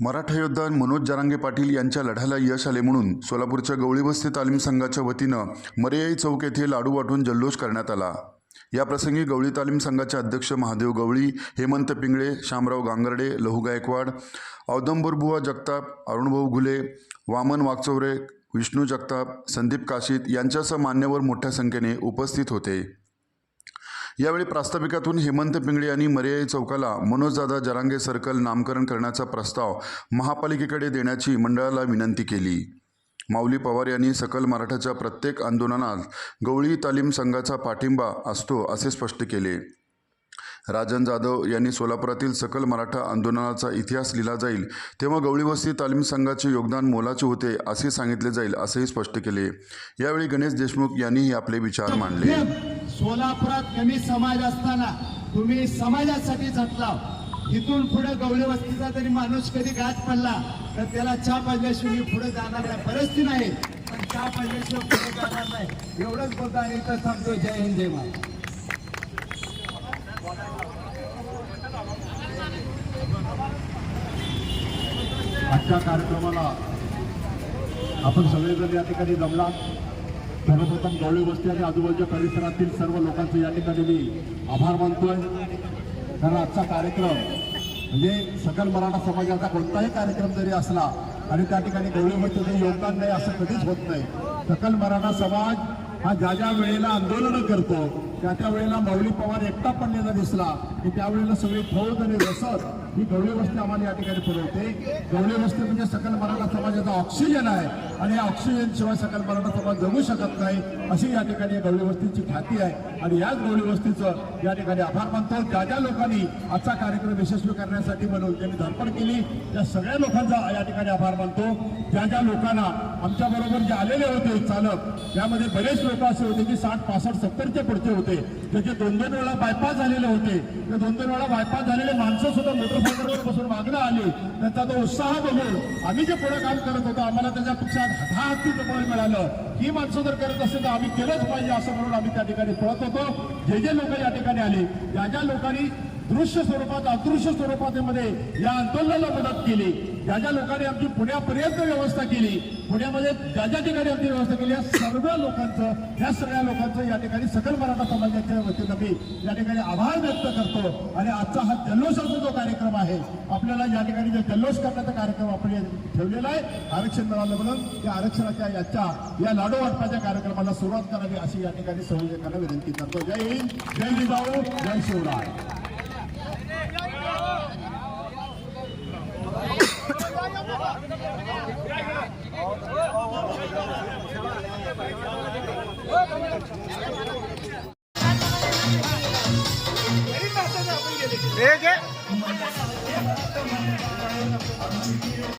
मराठा योद्धा मनोज जरांगे पाटील यांच्या लढ्याला यश आले म्हणून सोलापूरच्या गवळीवस्ती तालीम संघाच्या वतीनं मर्याई चौक येथे लाडू वाटून जल्लोष करण्यात आला. या प्रसंगी गवळी तालीम संघाचे अध्यक्ष महादेव गवळी हेमंत पिंगळे शामराव गांगर्डे लहू गायकवाड औदंबरबुवा जगताप अरुणभाऊ घुले वामन वागचौरे विष्णू जगताप संदीप काशीत यांच्यासह मान्यवर मोठ्या संख्येने उपस्थित होते. यावेळी प्रास्ताविकातून हेमंत पिंगळे यांनी मर्याई चौकाला मनोजदादा जरांगे सर्कल नामकरण करण्याचा प्रस्ताव महापालिकेकडे देण्याची मंडळाला विनंती केली. माऊली पवार यांनी सकल मराठाच्या प्रत्येक आंदोलनात गवळी तालीम संघाचा पाठिंबा असतो असे स्पष्ट केले. राजन जाधव यांनी सोलापुरातील सकल मराठा आंदोलनाचा इतिहास लिहिला जाईल तेव्हा गवळीवस्ती तालीम संघाचे योगदान मोलाचे होते असे सांगितले जाईल असेही स्पष्ट केले. यावेळी गणेश देशमुख यांनीही आपले विचार मांडले. सोलापुरात कमी समाज असताना तुम्ही समाजासाठी झटला इथून पुढे गवळीवस्तीचा जरी माणूस कधी गाठ पडला तर त्याला चहा पाजल्याशिवाय पुढे जाणार नाही परिस्थिती नाही. पण चहा पाजल्याशिवाय पुढे जाणार नाही. एवढंच बोलतो आणि इथं थांबतो. जय हिंद जय महाराज आजच्या कार्यक्रमाला आपण सगळेजण या ठिकाणी जमला. सर्वप्रथम गवळी वस्ती आणि आजूबाजूच्या परिसरातील सर्व लोकांचे या ठिकाणी मी आभार मानतोय. कारण आजचा कार्यक्रम म्हणजे सकल मराठा समाजाचा कोणताही कार्यक्रम जरी असला आणि त्या ठिकाणी गवळी वस्तीचं योगदान नाही असं कधीच होत नाही. सकल मराठा समाज हा ज्या ज्या वेळेला आंदोलनं करतो त्या त्या वेळेला पवार एकटा पडलेला दिसला. की त्यावेळेला सगळी फौज आणि रसद ही गवळी वस्ती आम्हाला या ठिकाणी पुरवते. गवळी वस्ती म्हणजे सकल मराठा समाजाचा ऑक्सिजन आहे. आणि या ऑक्सिजन शिवाय सकल मराठा समाज जगू शकत नाही अशी या ठिकाणी गवळी वस्तीची ख्याती आहे. आणि याच गवळी वस्तीचं या ठिकाणी आभार मानतो. ज्या ज्या लोकांनी आजचा कार्यक्रम यशस्वी करण्यासाठी म्हणून त्यांनी धडपड केली त्या सगळ्या लोकांचा या ठिकाणी आभार मानतो. ज्या ज्या लोकांना आमच्याबरोबर जे आलेले होते चालक त्यामध्ये बरेच लोक असे होते की साठ पासष्ट सत्तरच्या पुढचे होते. त्याचे दोन दोन वेळा बायपास झालेले होते ते दोन दोन वेळा बायपास झालेले माणसं सुद्धा मोटरसायकलवर बसून मागणं आली. त्यांचा तो उत्साह बघून आम्ही जे पुढे काम करत होतो आम्हाला त्याच्यापेक्षा दहा हत्तीचं बळ मिळालं. ही माणसं जर करत असेल तर आम्ही केलंच पाहिजे असं म्हणून आम्ही त्या ठिकाणी पळत होतो. जे जे लोक या ठिकाणी आले ज्या ज्या लोकांनी दृश्य स्वरूपात अदृश्य स्वरूपामध्ये या आंदोलनाला मदत केली ज्या ज्या लोकांनी आमची पुण्यापर्यंत व्यवस्था केली पुण्यामध्ये ज्या ज्या ठिकाणी आमची व्यवस्था केली या सर्व लोकांचं या सगळ्या लोकांचं या ठिकाणी सकल मराठा समाजाच्या वतीनं मी या ठिकाणी आभार व्यक्त करतो. आणि आजचा हा जल्लोषाचा जो कार्यक्रम आहे आपल्याला या ठिकाणी जो जल्लोष करण्याचा कार्यक्रम आपण ठेवलेला आहे आरक्षण मिळालं म्हणून त्या आरक्षणाच्या याच्या या लाडू वाटपाच्या कार्यक्रमाला सुरुवात करावी अशी या ठिकाणी संयोजकांना विनंती करतो जय हिंद जय जिजाऊ जय शिवराय हे घे